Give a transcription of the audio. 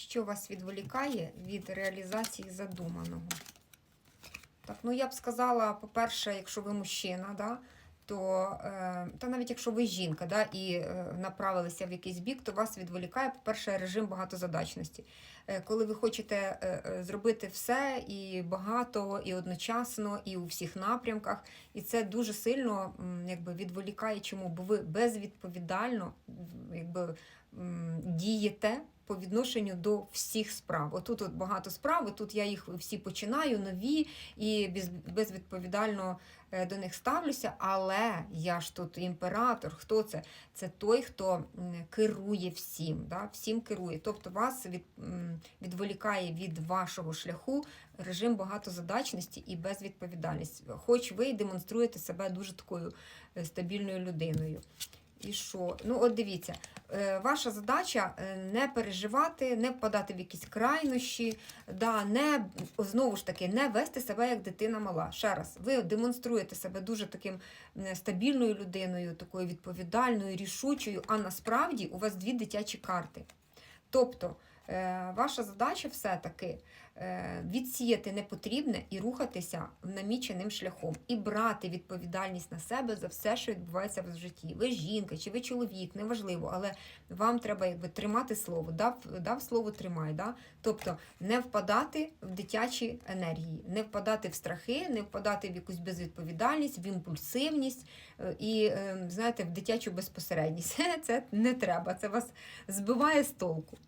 Що вас відволікає від реалізації задуманого? Так, ну я б сказала, по-перше, якщо ви мужчина, да, то е, та навіть якщо ви жінка да, і е, направилися в якийсь бік, то вас відволікає, по-перше, режим багатозадачності. Е, коли ви хочете зробити все і багато, і одночасно, і у всіх напрямках, і це дуже сильно якби, відволікає. Чому? Бо ви безвідповідально якби, дієте по відношенню до всіх справ. Отут от багато справ, тут я їх всі починаю, нові, і безвідповідально е, до них ставлюся, але я ж тут імператор. Хто це? Це той, хто керує всім, да? всім керує. Тобто вас від, відволікає від вашого шляху режим багатозадачності і безвідповідальність. Хоч ви демонструєте себе дуже такою е, стабільною людиною. І що? Ну, от дивіться, е, ваша задача е, не переживати, не впадати в якісь крайнощі, да, не знову ж таки не вести себе як дитина мала. Ще раз, ви демонструєте себе дуже таким стабільною людиною, такою відповідальною, рішучою, а насправді у вас дві дитячі карти. Тобто, ваша задача все-таки е, відсіяти непотрібне і рухатися наміченим шляхом, і брати відповідальність на себе за все, що відбувається в житті. Ви жінка чи ви чоловік, неважливо, але вам треба якби тримати слово. Дав, дав слово тримай. Да? Тобто не впадати в дитячі енергії, не впадати в страхи, не впадати в якусь безвідповідальність, в імпульсивність е, і, е, знаєте, в дитячу безпосередність. Це не треба, це вас збиває з толку.